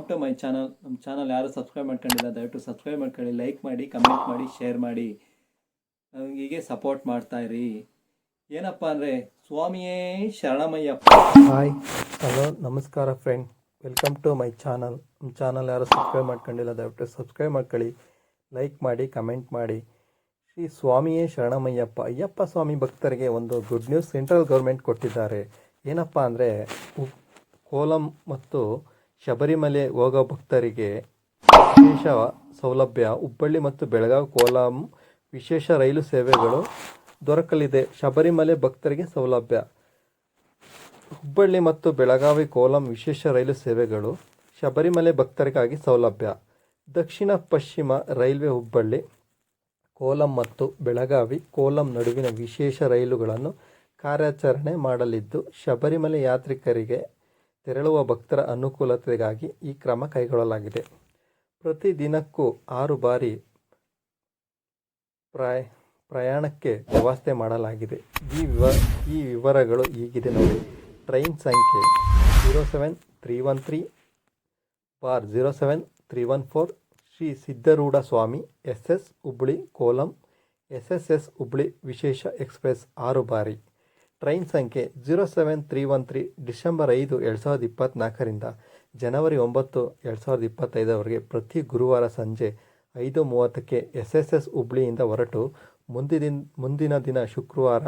Welcome to my channel ನಮ್ಮ channel ಯಾರು subscribe ಮಾಡ್ಕೊಂಡಿಲ್ಲ, ದಯವಿಟ್ಟು ಸಬ್ಸ್ಕ್ರೈಬ್ ಮಾಡ್ಕೊಳ್ಳಿ ಲೈಕ್ ಮಾಡಿ ಕಮೆಂಟ್ ಮಾಡಿ ಶೇರ್ ಮಾಡಿ. ಹೀಗೆ ಸಪೋರ್ಟ್ ಮಾಡ್ತಾ ಇರಿ. ಏನಪ್ಪ ಅಂದರೆ, ಸ್ವಾಮಿಯೇ ಶರಣಮಯ್ಯಪ್ಪ. ಹಾಯ್ ಹಲೋ ನಮಸ್ಕಾರ friend welcome to my channel ನಮ್ಮ ಚಾನಲ್ ಯಾರು ಸಬ್ಸ್ಕ್ರೈಬ್ ಮಾಡ್ಕೊಂಡಿಲ್ಲ, ದಯವಿಟ್ಟು ಸಬ್ಸ್ಕ್ರೈಬ್ ಮಾಡ್ಕೊಳ್ಳಿ ಲೈಕ್ ಮಾಡಿ ಕಮೆಂಟ್ ಮಾಡಿ. ಶ್ರೀ ಸ್ವಾಮಿಯೇ ಶರಣಮಯ್ಯಪ್ಪ. ಅಯ್ಯಪ್ಪ ಸ್ವಾಮಿ ಭಕ್ತರಿಗೆ ಒಂದು ಗುಡ್ ನ್ಯೂಸ್ ಸೆಂಟ್ರಲ್ ಗೌರ್ಮೆಂಟ್ ಕೊಟ್ಟಿದ್ದಾರೆ. ಏನಪ್ಪ ಅಂದರೆ ಕೋಲಂ ಮತ್ತು ಶಬರಿಮಲೆ ಹೋಗೋ ಭಕ್ತರಿಗೆ ವಿಶೇಷ ಸೌಲಭ್ಯ, ಹುಬ್ಬಳ್ಳಿ ಮತ್ತು ಬೆಳಗಾವಿ ಕೋಲಂ ವಿಶೇಷ ರೈಲು ಸೇವೆಗಳು ದೊರಕಲಿದೆ. ಶಬರಿಮಲೆ ಭಕ್ತರಿಗೆ ಸೌಲಭ್ಯ. ಹುಬ್ಬಳ್ಳಿ ಮತ್ತು ಬೆಳಗಾವಿ ಕೋಲಂ ವಿಶೇಷ ರೈಲು ಸೇವೆಗಳು ಶಬರಿಮಲೆ ಭಕ್ತರಿಗಾಗಿ ಸೌಲಭ್ಯ. ದಕ್ಷಿಣ ಪಶ್ಚಿಮ ರೈಲ್ವೆ ಹುಬ್ಬಳ್ಳಿ ಕೋಲಂ ಮತ್ತು ಬೆಳಗಾವಿ ಕೋಲಂ ನಡುವಿನ ವಿಶೇಷ ರೈಲುಗಳನ್ನು ಕಾರ್ಯಾಚರಣೆ ಮಾಡಲಿದ್ದು, ಶಬರಿಮಲೆ ಯಾತ್ರಿಕರಿಗೆ ತೆರಳುವ ಭಕ್ತರ ಅನುಕೂಲತೆಗಾಗಿ ಈ ಕ್ರಮ ಕೈಗೊಳ್ಳಲಾಗಿದೆ. ಪ್ರತಿದಿನಕ್ಕೂ ಆರು ಬಾರಿ ಪ್ರಾಯ, ಪ್ರಯಾಣಕ್ಕೆ ವ್ಯವಸ್ಥೆ ಮಾಡಲಾಗಿದೆ. ಈ ವಿವ, ಈ ವಿವರಗಳು ಹೀಗಿದೆ ನೋಡಿ. ಟ್ರೈನ್ ಸಂಖ್ಯೆ zero seven three one three bar zero seven three one four Shri Siddharoodha Swami S S Hubli Kollam S S S Hubli ವಿಶೇಷ ಎಕ್ಸ್ಪ್ರೆಸ್ ಆರು ಬಾರಿ. ಟ್ರೈನ್ ಸಂಖ್ಯೆ zero seven three one three December ಐದು ಎರಡು ಸಾವಿರದ ಇಪ್ಪತ್ತ್ನಾಲ್ಕರಿಂದ ಜನವರಿ ಒಂಬತ್ತು ಎರಡು ಸಾವಿರದ ಇಪ್ಪತ್ತೈದರವರೆಗೆ ಪ್ರತಿ ಗುರುವಾರ ಸಂಜೆ ಐದು ಮೂವತ್ತಕ್ಕೆ ಎಸ್ ಎಸ್ ಎಸ್ ಹುಬ್ಳಿಯಿಂದ ಹೊರಟು ಮುಂದಿನ ಮುಂದಿನ ದಿನ ಶುಕ್ರವಾರ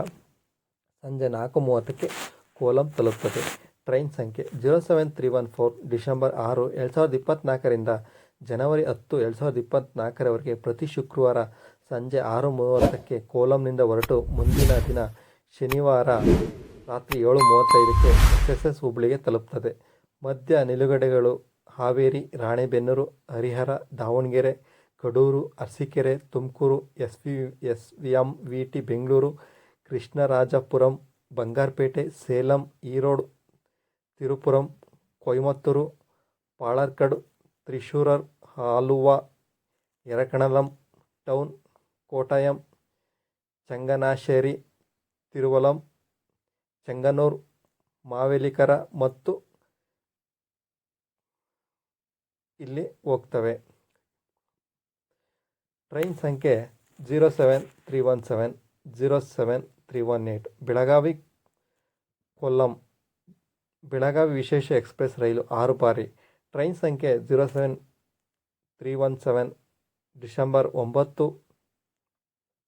ಸಂಜೆ ನಾಲ್ಕು ಮೂವತ್ತಕ್ಕೆ ಕೋಲಂ ತಲುಪುತ್ತದೆ ಟ್ರೈನ್ ಸಂಖ್ಯೆ zero seven three one four December ಆರು ಎರಡು ಸಾವಿರದ ಇಪ್ಪತ್ತ್ನಾಲ್ಕರಿಂದ ಜನವರಿ ಹತ್ತು ಎರಡು ಸಾವಿರದ ಇಪ್ಪತ್ತ್ನಾಲ್ಕರವರೆಗೆ ಪ್ರತಿ ಶುಕ್ರವಾರ ಸಂಜೆ ಆರು ಮೂವತ್ತಕ್ಕೆ ಕೋಲಂನಿಂದ ಹೊರಟು ಮುಂದಿನ ದಿನ ಶನಿವಾರ ರಾತ್ರಿ ಏಳು ಮೂವತ್ತೈದಕ್ಕೆ ಎಸ್ ಎಸ್ ಎಸ್ ಹುಬ್ಳಿಗೆ ತಲುಪ್ತದೆ. ಮಧ್ಯ ನಿಲುಗಡೆಗಳು Haveri, Ranebennur, Harihar, Davangere, Kadur, Arsikere, Tumkur S V S V M V T Bengaluru, Krishnarajapuram, Bangarapet, Salem, Erode, Tiruppur, Coimbatore, Palakkad, Thrissur, Aluva Ernakulam town, Kottayam, Changanassery Tiruvalla, Chengannur, Mavelikara ಮತ್ತು ಇಲ್ಲಿ ಹೋಗ್ತವೆ. Train ಸಂಖ್ಯೆ zero seven three one seven, zero seven three one eight Belagavi Kollam, Belagavi ವಿಶೇಷ express ರೈಲು ಆರು ಬಾರಿ. Train ಸಂಖ್ಯೆ zero seven three one seven, December ಒಂಬತ್ತು,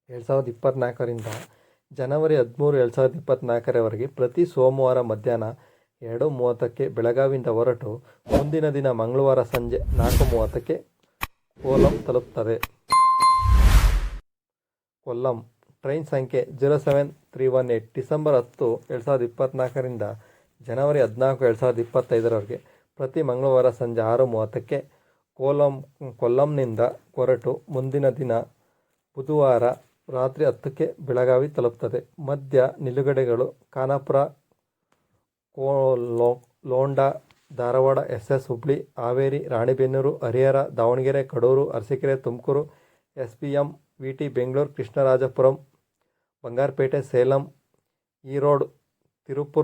ಎರಡು ಸಾವಿರದ ಇಪ್ಪತ್ತ್ನಾಲ್ಕರಿಂದ ಜನವರಿ ಹದಿಮೂರು, ಎರಡು ಸಾವಿರದ ಇಪ್ಪತ್ತ್ನಾಲ್ಕರವರೆಗೆ ಪ್ರತಿ ಸೋಮವಾರ ಮಧ್ಯಾಹ್ನ ಎರಡು ಮೂವತ್ತಕ್ಕೆ ಬೆಳಗಾವಿಯಿಂದ ಹೊರಟು ಮುಂದಿನ ದಿನ ಮಂಗಳವಾರ ಸಂಜೆ ನಾಲ್ಕು ಮೂವತ್ತಕ್ಕೆ ಕೋಲಂ ತಲುಪ್ತದೆ. ಕೊಲ್ಲಂ ಟ್ರೈನ್ ಸಂಖ್ಯೆ zero seven three one eight December ಹತ್ತು, ಎರಡು ಸಾವಿರದ ಇಪ್ಪತ್ತ್ನಾಲ್ಕರಿಂದ ಜನವರಿ ಹದಿನಾಲ್ಕು, ಎರಡು ಸಾವಿರದ ಇಪ್ಪತ್ತೈದರವರೆಗೆ ಪ್ರತಿ ಮಂಗಳವಾರ ಸಂಜೆ ಆರು ಮೂವತ್ತಕ್ಕೆ ಕೋಲಂ, ಕೊಲ್ಲಂನಿಂದ ಹೊರಟು ಮುಂದಿನ ದಿನ ಬುಧವಾರ ರಾತ್ರಿ ಹತ್ತಕ್ಕೆ ಬೆಳಗಾವಿ ತಲುಪ್ತದೆ. ಮಧ್ಯ ನಿಲುಗಡೆಗಳು, Khanapur ಕೋಲೋ Londa, Dharwad S S Hubli, Haveri, Ranebennur, Harihar, Davangere, Kadur, Arsikere, Tumkur S P M V T Bengaluru, Krishnarajapuram, Bangarapet, Salem, Erode, Tiruppur.